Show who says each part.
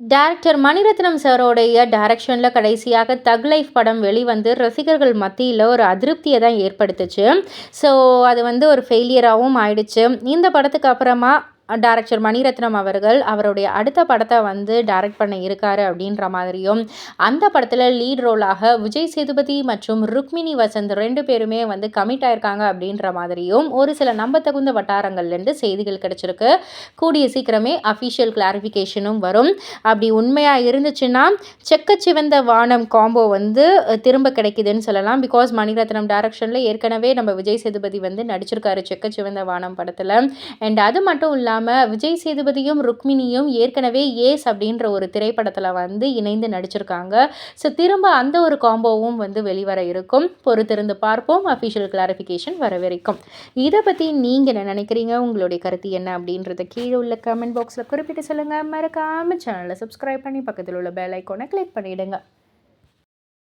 Speaker 1: Director Mani Ratnam சாரோடைய டைரக்ஷனில் கடைசியாக தக் லைஃப் படம் வெளிவந்து ரசிகர்கள் மத்தியில் ஒரு அதிருப்தியை தான் ஏற்படுத்துச்சு. ஸோ அது வந்து ஒரு ஃபெயிலியராகவும் ஆயிடுச்சு. இந்த படத்துக்கு அப்புறமா டேரக்டர் மணிரத்னம் அவர்கள் அவருடைய அடுத்த படத்தை வந்து டைரக்ட் பண்ண இருக்காரு அப்படின்ற மாதிரியும் அந்த படத்தில் லீட் ரோலாக விஜய் சேதுபதி மற்றும் ருக்மிணி வசந்த் ரெண்டு பேருமே வந்து கமிட் ஆயிருக்காங்க அப்படின்ற மாதிரியும் ஒரு சில நம்பத்தகுந்த வட்டாரங்கள்லேருந்து செய்திகள் கிடச்சிருக்கு. கூடிய சீக்கிரமே அஃபிஷியல் கிளாரிஃபிகேஷனும் வரும். அப்படி உண்மையாக இருந்துச்சுன்னா செக்க சிவந்த வானம் காம்போ வந்து திரும்ப கிடைக்குதுன்னு சொல்லலாம். பிகாஸ் மணிரத்னம் டைரக்ஷனில் ஏற்கனவே நம்ம விஜய் சேதுபதி வந்து நடிச்சிருக்காரு செக்க சிவந்த வானம் படத்தில். அண்ட் அது மட்டும் இல்லாமல் இல்லாமல் விஜய் சேதுபதியும் ருக்மிணியும் ஏற்கனவே ஏஸ் அப்படின்ற ஒரு திரைப்படத்தில் வந்து இணைந்து நடிச்சிருக்காங்க. ஸோ திரும்ப அந்த ஒரு காம்போவும் வந்து வெளிவர இருக்கும். பொறுத்திருந்து பார்ப்போம். அஃபிஷியல் கிளாரிஃபிகேஷன் வர வரைக்கும் இதை பற்றி நீங்கள் என்ன நினைக்கிறீங்க? உங்களுடைய கருத்து என்ன அப்படின்றத கீழே உள்ள கமெண்ட் பாக்ஸில் குறிப்பிட்டு சொல்லுங்கள் மறக்காமல் சேனலை சப்ஸ்கிரைப் பண்ணி பக்கத்தில் உள்ள பெல் ஐக்கோனை கிளிக் பண்ணிவிடுங்க